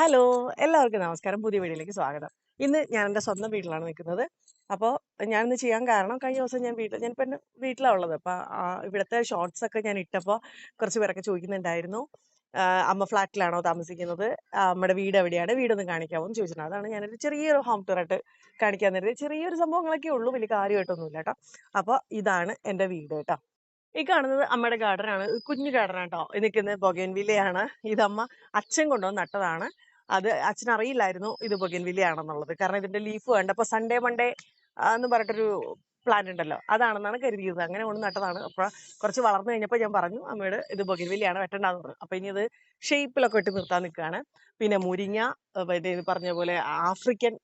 Hello എല്ലാവർക്കും നമസ്കാരം. പുതിയ വീഡിയോയിലേക്ക് സ്വാഗതം. ഇന്ന് ഞാൻ എന്റെ സ്വന്തം വീട്ടിലാണ് നിൽക്കുന്നത്. അപ്പോൾ ഞാനിന്ന് ചെയ്യാൻ കാരണം കഴിഞ്ഞ ദിവസം ഞാൻ വീട്ടിൽ ഞാനിപ്പോൾ എന്റെ വീട്ടിലാണ് ഉള്ളത്. അപ്പോൾ ഇവിടുത്തെ ഷോർട്സ് ഒക്കെ ഞാൻ ഇട്ടപ്പോൾ കുറച്ച് പേരൊക്കെ ചോദിക്കുന്നുണ്ടായിരുന്നു അമ്മ ഫ്ലാറ്റിലാണോ താമസിക്കുന്നത്? അമ്മയുടെ വീട് എവിടെയാണ്? വീടൊന്ന് കാണിക്കാമോ എന്ന് ചോദിച്ചിട്ടുണ്ട്. അതാണ് ഞാനൊരു ചെറിയൊരു ഹോം ടൂർ ആയിട്ട് കാണിക്കാൻ നേരത്തെ ചെറിയൊരു സംഭവങ്ങളൊക്കെ ഉള്ളൂ വലിയ കാര്യമായിട്ടൊന്നുമില്ല കേട്ടോ. അപ്പോൾ ഇതാണ് എന്റെ വീട് കേട്ടോ. ഈ കാണുന്നത് അമ്മയുടെ ഗാർഡനാണ് കുഞ്ഞു ഗാർഡനാട്ടോ ഇത് നിൽക്കുന്നത് ബൊഗൻവില്ലയാണ്. ഇതമ്മ അച്ഛൻ കൊണ്ടുവന്ന് നട്ടതാണ്. അത് അറിയില്ലായിരുന്നു ഇത് ബൊഗൻവില്ല ആണെന്നുള്ളത്. കാരണം ഇതിന്റെ ലീഫ് വേണ്ട അപ്പൊ സൺഡേ മൺഡേ എന്ന് പറഞ്ഞിട്ടൊരു പ്ലാന്റ് ഉണ്ടല്ലോ. അതാണെന്നാണ് കരുതിയത് അങ്ങനെ കൊണ്ട് നട്ടതാണ്. അപ്പൊ കുറച്ച് വളർന്നു കഴിഞ്ഞപ്പോൾ ഞാൻ പറഞ്ഞു അമ്മയോട് ഇത് ബൊഗൻവില്ലയാണ് വെട്ടണ്ടെന്ന് പറഞ്ഞു. അപ്പൊ ഇനി ഇത് ഷേപ്പിലൊക്കെ ഇട്ട് നിർത്താൻ നിൽക്കുകയാണ്. പിന്നെ മുരിങ്ങ പറഞ്ഞ പോലെ ആഫ്രിക്കൻ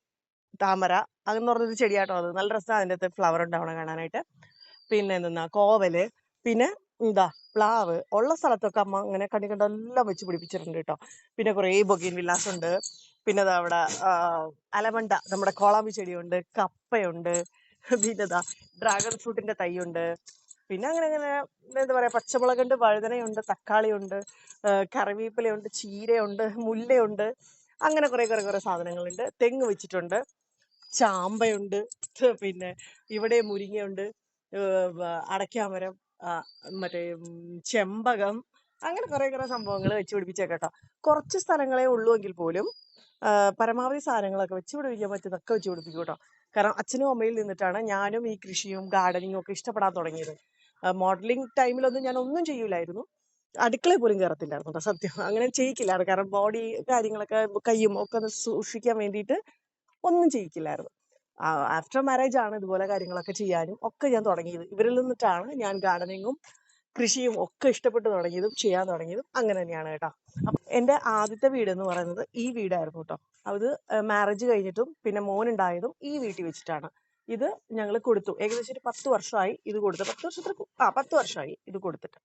താമര അതെന്ന് പറഞ്ഞൊരു ചെടിയാട്ടോ അത്. നല്ല രസമാണ് അതിന്റെ അകത്ത് ഫ്ലവർ ഉണ്ടാവണം കാണാനായിട്ട്. പിന്നെ എന്തെന്നാ കോവൽ. പിന്നെ എന്താ പ്ലാവ് ഉള്ള സ്ഥലത്തൊക്കെ അമ്മ അങ്ങനെ കണി കണ്ടെല്ലാം വെച്ച് പിടിപ്പിച്ചിട്ടുണ്ട് കേട്ടോ പിന്നെ കുറേ ബൊഗീൻ വില്ലാസ് ഉണ്ട് പിന്നെ അവിടെ അലമണ്ട നമ്മുടെ കോളാമ്പി ചെടിയുണ്ട് കപ്പയുണ്ട് പിന്നെ ദാ ഡ്രാഗൺ ഫ്രൂട്ടിന്റെ തൈയുണ്ട്. പിന്നെ അങ്ങനെ അങ്ങനെ എന്താ പറയാ പച്ചമുളകുണ്ട് വഴുതനയുണ്ട് തക്കാളിയുണ്ട് കറിവേപ്പിലയുണ്ട് ചീരയുണ്ട് മുല്ലയുണ്ട്. അങ്ങനെ കുറെ കുറെ കുറെ സാധനങ്ങളുണ്ട്. തെങ്ങ് വെച്ചിട്ടുണ്ട്. ചാമ്പയുണ്ട്. പിന്നെ ഇവിടെ മുരിങ്ങയുണ്ട്. അടയ്ക്കാമരം. മറ്റേ ചെമ്പകം അങ്ങനെ കുറെ കുറെ സംഭവങ്ങൾ വെച്ച് പിടിപ്പിച്ചേക്കട്ടോ. കുറച്ച് സ്ഥലങ്ങളെ ഉള്ളൂ എങ്കിൽ പോലും പരമാവധി സാധനങ്ങളൊക്കെ വെച്ച് പിടിപ്പിക്കാൻ പറ്റുന്നതൊക്കെ വെച്ച് പിടിപ്പിക്കും കേട്ടോ കാരണം അച്ഛനും അമ്മയിൽ നിന്നിട്ടാണ് ഞാനും ഈ കൃഷിയും ഗാർഡനിങ്ങും ഒക്കെ ഇഷ്ടപ്പെടാൻ തുടങ്ങിയത്. മോഡലിംഗ് ടൈമിലൊന്നും ഞാൻ ഒന്നും ചെയ്യൂലായിരുന്നു. അടുക്കളയിൽ പോലും കയറത്തില്ലായിരുന്നു കേട്ടോ സത്യം. അങ്ങനെ ചെയ്യിക്കില്ലായിരുന്നു. കാരണം ബോഡി കാര്യങ്ങളൊക്കെ കയ്യും ഒക്കെ ഒന്ന് സൂക്ഷിക്കാൻ വേണ്ടിയിട്ട് ഒന്നും ചെയ്യിക്കില്ലായിരുന്നു. ആഫ്റ്റർ മാരേജ് ആണ് ഇതുപോലെ കാര്യങ്ങളൊക്കെ ചെയ്യാനും ഒക്കെ ഞാൻ തുടങ്ങിയത്. ഇവരിൽ നിന്നിട്ടാണ് ഞാൻ ഗാർഡനിങ്ങും കൃഷിയും ഒക്കെ ഇഷ്ടപ്പെട്ട് തുടങ്ങിയതും ചെയ്യാൻ തുടങ്ങിയതും അങ്ങനെ തന്നെയാണ് കേട്ടോ. എന്റെ ആദ്യത്തെ വീട് എന്ന് പറയുന്നത് ഈ വീടായിരുന്നു കേട്ടോ. അത് മാരേജ് കഴിഞ്ഞിട്ടും പിന്നെ മോൻ ഉണ്ടായതും ഈ വീട്ടിൽ വെച്ചിട്ടാണ്. ഇത് ഞങ്ങൾ കൊടുത്തു. ഏകദേശം ഒരു പത്ത് വർഷമായി ഇത് കൊടുത്തു. പത്ത് വർഷത്തിൽ ആ പത്ത് വർഷമായി ഇത് കൊടുത്തിട്ട്.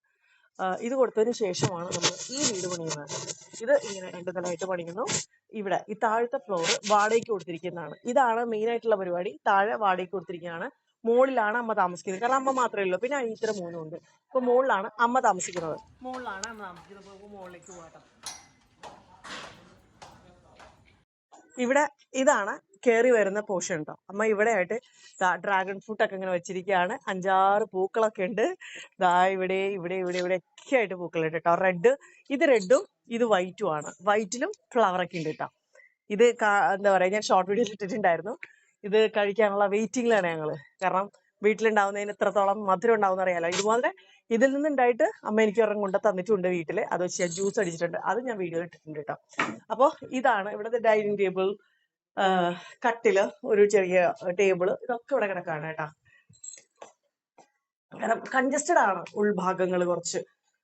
ഇത് കൊടുത്തതിന് ശേഷമാണ് നമ്മൾ ഈ വീട് പണിയുന്നത്. ഇത് ഇങ്ങനെ രണ്ടു നിലയായിട്ട് പണിയുന്നു. ഇവിടെ ഈ താഴത്തെ ഫ്ലോർ വാടകയ്ക്ക് കൊടുത്തിരിക്കുന്നതാണ്. ഇതാണ് മെയിൻ ആയിട്ടുള്ള പരിപാടി. താഴെ വാടകയ്ക്ക് കൊടുത്തിരിക്കുകയാണ് മുകളിലാണ് അമ്മ താമസിക്കുന്നത്. കാരണം അമ്മ മാത്രമേ ഉള്ളൂ. പിന്നെ അനിയത്തിയുടെ മൂന്നുണ്ട് ഉണ്ട്. അപ്പൊ മുകളിലാണ് അമ്മ താമസിക്കുന്നത്. മുകളിലാണ് അമ്മ താമസിക്കുന്നത്. മുകളിലേക്ക് പോകട്ടോ ഇവിടെ ഇതാണ് കയറി വരുന്ന പോർഷൻ കേട്ടോ അമ്മ ഇവിടെ ആയിട്ട് ഡ്രാഗൺ ഫ്രൂട്ട് ഒക്കെ ഇങ്ങനെ വെച്ചിരിക്കുകയാണ് അഞ്ചാറ് പൂക്കളൊക്കെ ഉണ്ട്. ദാ ഇവിടെ ഇവിടെ ഇവിടെ ഇവിടെ ഒക്കെ ആയിട്ട് പൂക്കളുണ്ട് കേട്ടോ. റെഡ് ഇത് റെഡും ഇത് വൈറ്റും ആണ്. വൈറ്റിലും ഫ്ലവർ ഒക്കെ ഉണ്ട് കേട്ടോ. ഇത് എന്താ പറയാ ഞാൻ ഷോർട്ട് വീഡിയോയിൽ ഇട്ടിട്ടുണ്ടായിരുന്നു. ഇത് കഴിക്കാനുള്ള വെയിറ്റിംഗിലാണ് ഞങ്ങൾ. കാരണം വീട്ടിലുണ്ടാവുന്നതിന് എത്രത്തോളം മധുരം ഉണ്ടാവും അറിയാലോ. ഇതുപോലെ ഇതിൽ നിന്നുണ്ടായിട്ട് അമ്മ എനിക്ക് ഒരെണ്ണം കൊണ്ട് തന്നിട്ടുണ്ട് വീട്ടിൽ. അത് വെച്ച് ഞാൻ ജ്യൂസ് അടിച്ചിട്ടുണ്ട്. അത് ഞാൻ വീഡിയോ ഇട്ടിട്ടുണ്ട് കേട്ടോ. അപ്പോൾ ഇതാണ് ഇവിടുത്തെ ഡൈനിങ് ടേബിൾ കട്ടിൽ ഒരു ചെറിയ ടേബിൾ ഇതൊക്കെ ഇവിടെ കിടക്കാണ് കേട്ടോ. കാരണം കൺജസ്റ്റഡ് ആണ് ഉൾഭാഗങ്ങൾ കുറച്ച്.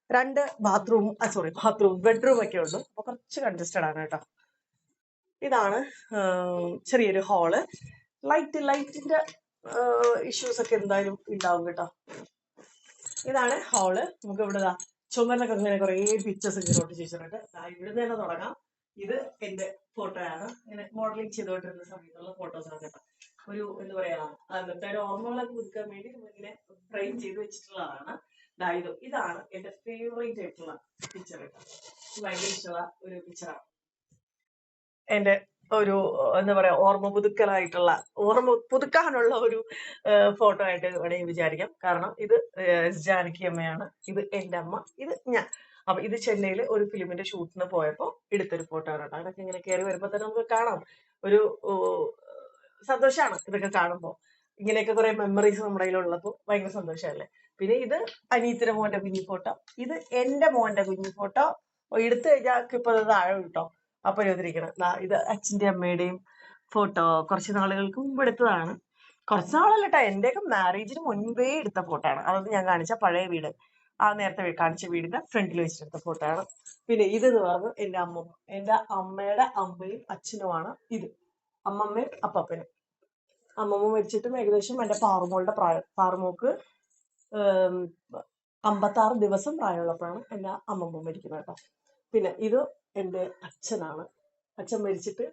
രണ്ട് ബാത്റൂം സോറി ബാത്റൂം ബെഡ്റൂം ഒക്കെ ഉണ്ട് അപ്പൊ കുറച്ച് കൺജസ്റ്റഡ് ആണ് കേട്ടോ. ഇതാണ് ചെറിയൊരു ഹാൾ ലൈറ്റ് ലൈറ്റിന്റെ ഇഷ്യൂസ് ഒക്കെ എന്തായാലും ഉണ്ടാവും കേട്ടോ. ഇതാണ് ഹോൾ നമുക്ക് ഇവിടെ ചുമരനൊക്കെ ഇങ്ങനെ കുറേ പിക്ചേഴ്സ് ഇങ്ങനെ ഒട്ടിച്ച് വെച്ചിട്ടുണ്ട് ഇവിടുന്ന് തന്നെ തുടങ്ങാം. ഇത് എന്റെ ഫോട്ടോ ആണ്. ഇങ്ങനെ മോഡലിംഗ് ചെയ്തുകൊണ്ടിരുന്ന സമയത്തുള്ള ഫോട്ടോസ് ആണ് കേട്ടോ. ഒരു എന്താ പറയാ അന്നത്തെ ഓർമ്മകളൊക്കെ പുതുക്കാൻ വേണ്ടി നമ്മളിങ്ങനെ ഫ്രെയിം ചെയ്ത് വെച്ചിട്ടുള്ളതാണ്. ദാ ഇത് ഇതാണ് എന്റെ ഫേവറേറ്റ് ആയിട്ടുള്ള പിക്ചർ കേട്ടോ. ഭയങ്കര ഇഷ്ടമുള്ള ഒരു പിക്ചറാണ് എന്റെ ഒരു എന്താ പറയാ ഓർമ്മ പുതുക്കലായിട്ടുള്ള ഓർമ്മ പുതുക്കാനുള്ള ഒരു ഫോട്ടോ ആയിട്ട് വേണമെങ്കിൽ വിചാരിക്കാം. കാരണം ഇത് ജാനകി അമ്മയാണ് ഇത് എന്റെ അമ്മ ഇത് ഞാൻ. അപ്പൊ ഇത് ചെന്നൈയിൽ ഒരു ഫിലിമിന്റെ ഷൂട്ടിന് പോയപ്പോ എടുത്തൊരു ഫോട്ടോ ആണ് കേട്ടോ. അതൊക്കെ ഇങ്ങനെ കയറി വരുമ്പോ തന്നെ നമുക്ക് കാണാം. ഒരു സന്തോഷമാണ് ഇതൊക്കെ കാണുമ്പോൾ ഇങ്ങനെയൊക്കെ കുറെ മെമ്മറീസ് നമ്മുടെ കയ്യിലുള്ളപ്പോൾ ഭയങ്കര സന്തോഷമല്ലേ പിന്നെ ഇത് അനീത്തിയുടെ മോന്റെ കുഞ്ഞു ഫോട്ടോ. ഇത് എന്റെ മോന്റെ കുഞ്ഞു ഫോട്ടോ. എടുത്തു കഴിഞ്ഞാൽ ഇപ്പൊ താഴെ കിട്ടോ അപ്പൊ എഴുതിയിരിക്കണം ഇത് അച്ഛന്റെ അമ്മയുടെയും ഫോട്ടോ കുറച്ച് നാളുകൾക്ക് മുമ്പ് എടുത്തതാണ്. കുറച്ച് നാളല്ല കേട്ടോ എന്റെയൊക്കെ മാരേജിന് മുൻപേ എടുത്ത ഫോട്ടോ ആണ്. അതൊന്നും ഞാൻ കാണിച്ച പഴയ വീട് ആ നേരത്തെ കാണിച്ച വീടിന്റെ ഫ്രണ്ടിൽ വെച്ചെടുത്ത ഫോട്ടോ ആണ്. പിന്നെ ഇതെന്ന് പറഞ്ഞത് എന്റെ അമ്മമ്മ എന്റെ അമ്മയുടെ അമ്മയും അച്ഛനുമാണ് ഇത്. അമ്മമ്മയും അപ്പപ്പനും. അമ്മമ്മ മരിച്ചിട്ടും ഏകദേശം എന്റെ പാറുമോളുടെ പ്രായം പാറുമോക്ക് അമ്പത്താറ് ദിവസം പ്രായമുള്ളപ്പോഴാണ് എന്റെ അമ്മമ്മ മരിക്കുന്നത് കേട്ടോ. പിന്നെ ഇത് എന്റെ അച്ഛനാണ്. അച്ഛൻ മരിച്ചിട്ട്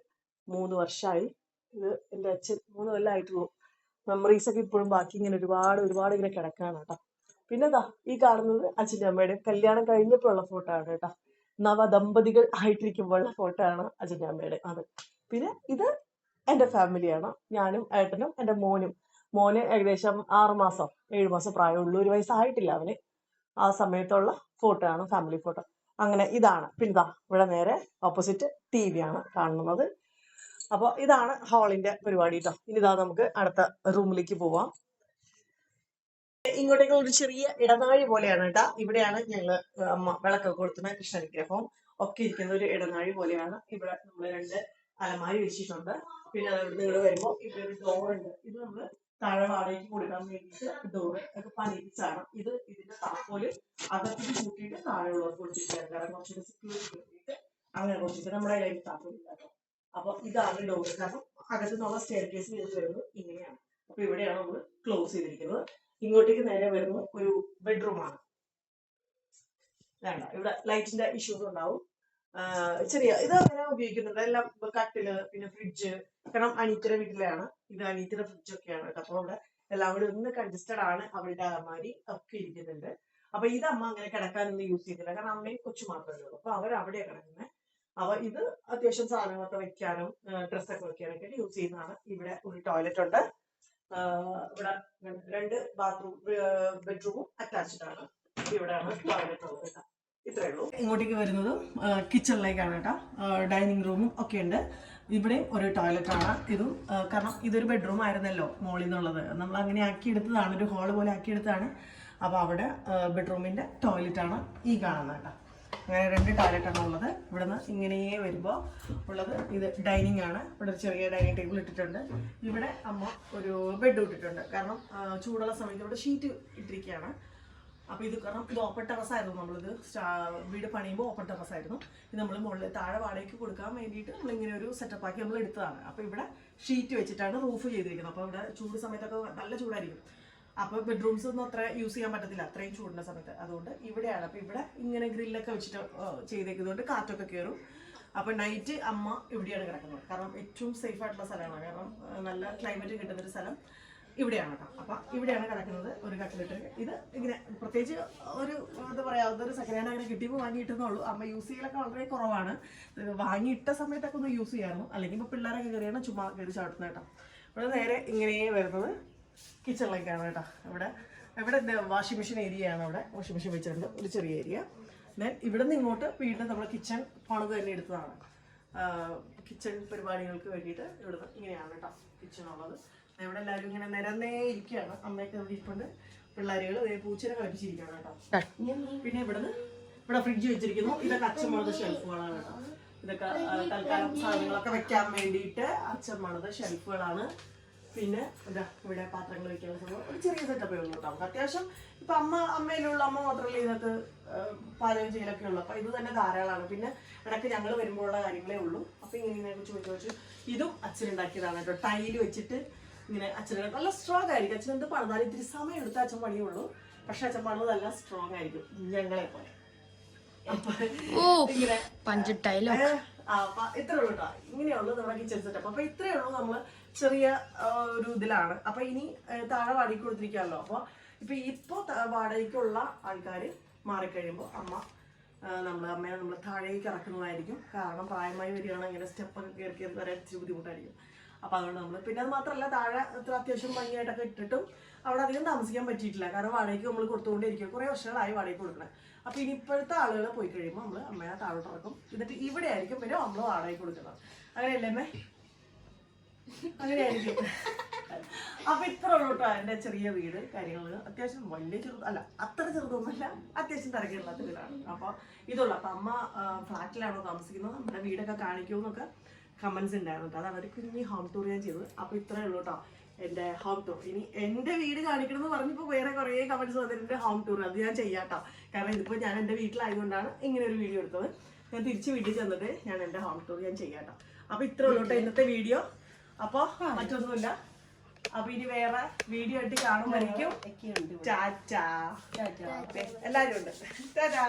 മൂന്ന് വർഷമായി ഇത് എന്റെ അച്ഛൻ മൂന്ന് കൊല്ലമായിട്ടുള്ളൂ മെമ്മറീസ് ഒക്കെ ഇപ്പോഴും ബാക്കി ഇങ്ങനെ ഒരുപാട് ഒരുപാട് ഇങ്ങനെ കിടക്കാണ് കേട്ടോ. പിന്നെ ദാ ഈ കാണുന്നത് അച്ഛന്റെ അമ്മയുടെ കല്യാണം കഴിഞ്ഞപ്പോൾ ഉള്ള ഫോട്ടോ ആണ് കേട്ടോ. നവദമ്പതികൾ ആയിട്ടിരിക്കുമ്പോഴുള്ള ഫോട്ടോ ആണ് അച്ഛന്റെ അമ്മയുടെ. അത്. പിന്നെ ഇത് എന്റെ ഫാമിലിയാണ് ഞാനും ഏട്ടനും എന്റെ മോനും. മോന് ഏകദേശം ആറ് മാസം ഏഴു മാസം പ്രായമുള്ളൂ. ഒരു വയസ്സായിട്ടില്ല അവന്. ആ സമയത്തുള്ള ഫോട്ടോ ആണ് ഫാമിലി ഫോട്ടോ അങ്ങനെ ഇതാണ്. പിന്നെ ഇതാ ഇവിടെ നേരെ ഓപ്പോസിറ്റ് ടി വി ആണ് കാണുന്നത്. അപ്പോൾ ഇതാണ് ഹാളിന്റെ പരിപാടി കേട്ടോ ഇനി ഇതാ നമുക്ക് അടുത്ത റൂമിലേക്ക് പോവാം. ഇങ്ങോട്ടേക്ക് ഒരു ചെറിയ ഇടനാഴി പോലെയാണ് കേട്ടോ ഇവിടെയാണ് ഞങ്ങൾ അമ്മ വിളക്കൊക്കെ കൊടുത്തുന്ന കൃഷ്ണ വിഗ്രഹവും ഒക്കെ ഇരിക്കുന്ന ഒരു ഇടനാഴി പോലെയാണ്. ഇവിടെ നമ്മൾ രണ്ട് അലമാരി വെച്ചിട്ടുണ്ട്. പിന്നെ അവിടെ നിങ്ങൾ വരുമ്പോൾ ഇവിടെ ഒരു ഡോർ ഉണ്ട്. ഇത് നമ്മൾ താഴെ വാടകയ്ക്ക് കൊടുക്കാൻ വേണ്ടിയിട്ട് ഡോർ ഒക്കെ പണിയിച്ചാണ് ഇത് ഇതിന്റെ താക്കോൽ അകത്തേക്ക് കൂട്ടിയിട്ട് താഴെയുള്ളവർക്ക് കൊടുത്തിട്ടുണ്ട് കാരണം കുറച്ചുകൂടി സെക്യൂരിറ്റി കൊടുത്തിട്ട് അങ്ങനെ കൊടുത്തിട്ട് നമ്മുടെ ഇടയിൽ താക്കോൽ ഇല്ലാട്ടോ അപ്പൊ ഇതാണ് ഡോർ കാരണം അകത്ത് നിന്നുള്ള സ്റ്റെയർ കേസ് ചെയ്ത് വരുന്നത് ഇങ്ങനെയാണ്. അപ്പൊ ഇവിടെയാണ് നമ്മൾ ക്ലോസ് ചെയ്തിരിക്കുന്നത്. ഇങ്ങോട്ടേക്ക് നേരെ വരുന്നത് ഒരു ബെഡ്റൂമാണ് വേണ്ട ഇവിടെ ലൈറ്റിന്റെ ഇഷ്യൂസ് ഉണ്ടാവും. ചെറിയ ഇത് അങ്ങനെ ഉപയോഗിക്കുന്നുണ്ട് എല്ലാം കട്ടിൽ പിന്നെ ഫ്രിഡ്ജ് കാരണം അനീത്തിയുടെ വീട്ടിലാണ്. ഇത് അനീത്തിയുടെ ഫ്രിഡ്ജ് ഒക്കെയാണ് കേട്ടോ. അപ്പൊ അവിടെ എല്ലാം അവിടെ ഒന്ന് കൺജസ്റ്റഡ് ആണ് അവരുടെ അലമാരി ഒക്കെ ഇരിക്കുന്നുണ്ട്. അപ്പൊ ഇത് അമ്മ അങ്ങനെ കിടക്കാനൊന്നും യൂസ് ചെയ്തില്ല കാരണം അമ്മയും കൊച്ചു മാത്രമേ ഉള്ളൂ. അപ്പൊ അവർ അവിടെയാണ് കിടക്കുന്നത് അവ ഇത് അത്യാവശ്യം സാധനങ്ങളൊക്കെ വെക്കാനും ഡ്രസ്സൊക്കെ വെക്കാനൊക്കെ യൂസ് ചെയ്യുന്നതാണ്. ഇവിടെ ഒരു ടോയ്ലറ്റ് ഉണ്ട്. ഇവിടെ രണ്ട് ബാത്റൂം ബെഡ്റൂമും അറ്റാച്ച്ഡ് ആണ്. ഇവിടെയാണ് ടോയ്ലറ്റ് ഉള്ളത്. കേട്ടോ. ഇത്രേ ഉള്ളൂ. ഇങ്ങോട്ടേക്ക് വരുന്നത് കിച്ചണിലേക്കാണ് കേട്ടോ. ഡൈനിങ് റൂമും ഒക്കെ ഉണ്ട്. ഇവിടെയും ഒരു ടോയ്ലറ്റ് ആണ്. ഇതും കാരണം ഇതൊരു ബെഡ്റൂം ആയിരുന്നല്ലോ മോളിൽ നിന്നുള്ളത് നമ്മൾ അങ്ങനെ ആക്കിയെടുത്തതാണ് ഒരു ഹോൾ പോലെ ആക്കിയെടുത്തതാണ്. അപ്പോൾ അവിടെ ബെഡ്റൂമിന്റെ ടോയ്ലറ്റ് ആണ് ഈ കാണുന്നത് കേട്ടോ. അങ്ങനെ രണ്ട് ടോയ്ലറ്റ് ആണ് ഉള്ളത്. ഇവിടുന്ന് ഇങ്ങനെ വരുമ്പോൾ ഉള്ളത് ഇത് ഡൈനിങ് ആണ്. ഇവിടെ ഒരു ചെറിയ ഡൈനിങ് ടേബിൾ ഇട്ടിട്ടുണ്ട്. ഇവിടെ അമ്മ ഒരു ബെഡ് ഇട്ടിട്ടുണ്ട്. കാരണം ചൂടുള്ള സമയത്ത് ഇവിടെ ഷീറ്റ് ഇട്ടിരിക്കുകയാണ്. അപ്പൊ ഇത് കാരണം ഇത് ഓപ്പൺ ടെറസ് ആയിരുന്നു. നമ്മളിത് വീട് പണിയുമ്പോൾ ഓപ്പൺ ടെറസ് ആയിരുന്നു. ഇത് നമ്മൾ മുകളിൽ താഴെ വാടകയ്ക്ക് കൊടുക്കാൻ വേണ്ടിയിട്ട് നമ്മൾ ഇങ്ങനെ ഒരു സെറ്റപ്പ് ആക്കി നമ്മൾ എടുത്തതാണ്. അപ്പോൾ ഇവിടെ ഷീറ്റ് വെച്ചിട്ടാണ് റൂഫ് ചെയ്തിരിക്കുന്നത് അപ്പോൾ ഇവിടെ ചൂട് സമയത്തൊക്കെ നല്ല ചൂടായിരിക്കും. അപ്പോൾ ബെഡ്റൂംസ് ഒന്നും അത്ര യൂസ് ചെയ്യാൻ പറ്റത്തില്ല. അത്രയും ചൂടിന്റെ സമയത്ത്. അതുകൊണ്ട് ഇവിടെയാണ്. അപ്പോൾ ഇവിടെ ഇങ്ങനെ ഗ്രില്ലൊക്കെ വെച്ചിട്ട് ചെയ്തേക്കുന്നതുകൊണ്ട് കാറ്റൊക്കെ കയറും അപ്പൊ നൈറ്റ് അമ്മ ഇവിടെയാണ് കിടക്കുന്നത്. കാരണം ഏറ്റവും സേഫ് ആയിട്ടുള്ള സ്ഥലമാണ്. കാരണം നല്ല ക്ലൈമറ്റ് കിട്ടുന്ന ഒരു സ്ഥലം. ഇവിടെയാണ് കേട്ടോ. അപ്പൊ ഇവിടെയാണ് കിടക്കുന്നത് ഒരു കട്ടിലിട്ട്. ഇത് ഇങ്ങനെ പ്രത്യേകിച്ച് ഒരു എന്താ പറയാ അതൊരു സെക്കൻഡ് ഹാൻഡ് അങ്ങനെ കിട്ടിയപ്പോൾ വാങ്ങിയിട്ടെന്നുള്ളൂ. അമ്മ യൂസ് ചെയ്യലൊക്കെ വളരെ കുറവാണ്. വാങ്ങിയിട്ട സമയത്തൊക്കെ ഒന്ന് യൂസ് ചെയ്യായിരുന്നു. അല്ലെങ്കിൽ ഇപ്പോൾ പിള്ളേരൊക്കെ കയറിയാണ് ചുമ്മാ കയറി ചാടുന്നത് കേട്ടോ. ഇവിടെ നേരെ ഇങ്ങനെ വരുന്നത് കിച്ചണിലേക്കാണ് കേട്ടോ. ഇവിടെ ഇവിടെ വാഷിംഗ് മെഷീൻ ആണ് അവിടെ. വാഷിംഗ് മെഷീൻ വെച്ചിട്ടുണ്ട്. ഒരു ചെറിയ ഏരിയ ദെൻ ഇവിടെ നിന്ന് ഇങ്ങോട്ട് വീണ്ടും നമ്മുടെ കിച്ചൺ പണിത് തന്നെ എടുത്തതാണ്. കിച്ചൺ പരിപാടികൾക്ക് വേണ്ടിയിട്ട് ഇവിടുന്ന് ഇങ്ങനെയാണ് കേട്ടോ കിച്ചൺ ഉള്ളത്. ഇവിടെ എല്ലാവരും ഇങ്ങനെ നിരന്നേ ഇരിക്കുകയാണ്. അമ്മയൊക്കെ ഇവിടെ ഇരിപ്പുണ്ട്. പിള്ളേരുകൾ പൂച്ചനെ കളിപ്പിച്ചിരിക്കുകയാണ് കേട്ടോ. പിന്നെ ഇവിടുന്ന് ഇവിടെ ഫ്രിഡ്ജ് വെച്ചിരിക്കുന്നു. ഇതൊക്കെ അച്ഛമ്മളത് ഷെൽഫുകളാണ് കേട്ടോ. ഇതൊക്കെ തൽക്കാലം സാധനങ്ങളൊക്കെ വെക്കാൻ വേണ്ടിയിട്ട് അച്ഛമ്മളത് ഷെൽഫുകളാണ് പിന്നെ ഇതാ ഇവിടെ പാത്രങ്ങൾ വെക്കാനുള്ള സംഭവം ഒരു ചെറിയ സെറ്റപ്പേ ഉള്ളൂ കേട്ടോ. നമുക്ക് അത്യാവശ്യം ഇപ്പൊ അമ്മ അമ്മയിലുള്ള അമ്മ മാത്രമല്ല ഇതിനകത്ത് പാചകം ചെയ്യലൊക്കെ ഉള്ളൂ. അപ്പൊ ഇത് തന്നെ ധാരാളമാണ്. പിന്നെ ഇടയ്ക്ക് ഞങ്ങൾ വരുമ്പോഴുള്ള കാര്യങ്ങളേ ഉള്ളൂ. അപ്പൊ ഇങ്ങനെ ഇങ്ങനെ ചോദിച്ചു ചോദിച്ചു. ഇതും അച്ഛനുണ്ടാക്കിയതാണ് കേട്ടോ. ടൈൽ വെച്ചിട്ട് ഇങ്ങനെ അച്ഛനെ നല്ല സ്ട്രോങ് ആയിരിക്കും. അച്ഛൻ എന്ത് പറഞ്ഞാലും ഇത്തിരി സമയം എടുത്ത് അച്ഛൻ പണിയുള്ളൂ. പക്ഷെ അച്ഛൻ പറഞ്ഞത് നല്ല സ്ട്രോങ് ആയിരിക്കും. ഞങ്ങളെ പോലെ. ഇത്രേ ഉള്ളൂ കേട്ടോ ഇങ്ങനെയുള്ളൂ നമ്മുടെ കിച്ചൺ സെറ്റപ്പ് അപ്പൊ ഇത്രേ ഉള്ളൂ നമ്മൾ ചെറിയ ഒരു ഇതിലാണ്. അപ്പൊ ഇനി താഴെ വാടകയ്ക്ക് കൊടുത്തിരിക്കാമല്ലോ. അപ്പൊ ഇപ്പൊ ഇപ്പൊ വാടകയ്ക്കുള്ള ആൾക്കാര് മാറിക്കഴിയുമ്പോൾ അമ്മ നമ്മൾ അമ്മയെ നമ്മൾ താഴേക്ക് ഇറക്കുന്നതായിരിക്കും. കാരണം പ്രായമായി വരികയാണ് ഇങ്ങനെ സ്റ്റെപ്പൊക്കെ കയറി കയറി വരാൻ ഇച്ചിരി ബുദ്ധിമുട്ടായിരിക്കും. അപ്പൊ അതുകൊണ്ട് നമ്മൾ പിന്നെ അത് മാത്രമല്ല താഴെ അത്യാവശ്യം ഭംഗിയായിട്ടൊക്കെ ഇട്ടിട്ടും അവിടെ അധികം താമസിക്കാൻ പറ്റിയിട്ടില്ല. കാരണം വാടകയ്ക്ക് നമ്മൾ കൊടുത്തുകൊണ്ടിരിക്കും കുറെ വർഷങ്ങളായി വാടകയ്ക്ക് കൊടുക്കണം. അപ്പൊ ഇനി ഇപ്പോഴത്തെ ആളുകൾ പോയി കഴിയുമ്പോൾ നമ്മൾ അമ്മയെ താഴോട്ട് ഇറക്കും. എന്നിട്ട് ഇവിടെ ആയിരിക്കും പിന്നെ നമ്മൾ വാടകയ്ക്ക് കൊടുക്കുന്നത്. അങ്ങനെയല്ലേ അമ്മേ? അങ്ങനെയായിരിക്കും. അപ്പൊ ഇത്ര ഉള്ളൂട്ടോ എന്റെ ചെറിയ വീട് കാര്യങ്ങൾ അത്യാവശ്യം വലിയ ചെറുത് അല്ല അത്ര ചെറുതൊന്നുമല്ല. അത്യാവശ്യം തിരക്കുള്ള വീടാണ്. അപ്പൊ ഇതുള്ളൂ. അപ്പൊ അമ്മ ഫ്ലാറ്റിലാണോ താമസിക്കുന്നത്? നമ്മുടെ വീടൊക്കെ കാണിക്കുമെന്നൊക്കെ കമന്റ്സ് ഉണ്ടായിരുന്നു കേട്ടോ. അതാണ് ഒരു കുഞ്ഞി ഹോം ടൂർ ഞാൻ ചെയ്തത്. അപ്പൊ ഇത്രേ ഉള്ളൂ കേട്ടോ എന്റെ ഹോം ടൂർ ഇനി എന്റെ വീട് കാണിക്കണമെന്ന് പറഞ്ഞപ്പോൾ പറഞ്ഞപ്പോ വേറെ കുറേ കമൻസ് വന്നിട്ടുണ്ട് ഹോം ടൂർ അത് ഞാൻ ചെയ്യാട്ടോ കാരണം ഇതിപ്പോ ഞാൻ എന്റെ വീട്ടിലായതുകൊണ്ടാണ് ഇങ്ങനെ ഒരു വീഡിയോ എടുത്തത്. ഞാൻ തിരിച്ച് വീട്ടിൽ ചെന്നിട്ട് ഞാൻ എന്റെ ഹോം ടൂർ ഞാൻ ചെയ്യാട്ടോ അപ്പൊ ഇത്രേ ഉള്ളൂ കേട്ടോ ഇന്നത്തെ വീഡിയോ അപ്പൊ മറ്റൊന്നുമില്ല. അപ്പൊ ഇനി വേറെ വീഡിയോ ആയിട്ട് കാണുമ്പോഴേക്കും എല്ലാരും ഉണ്ട്. ടാറ്റാ.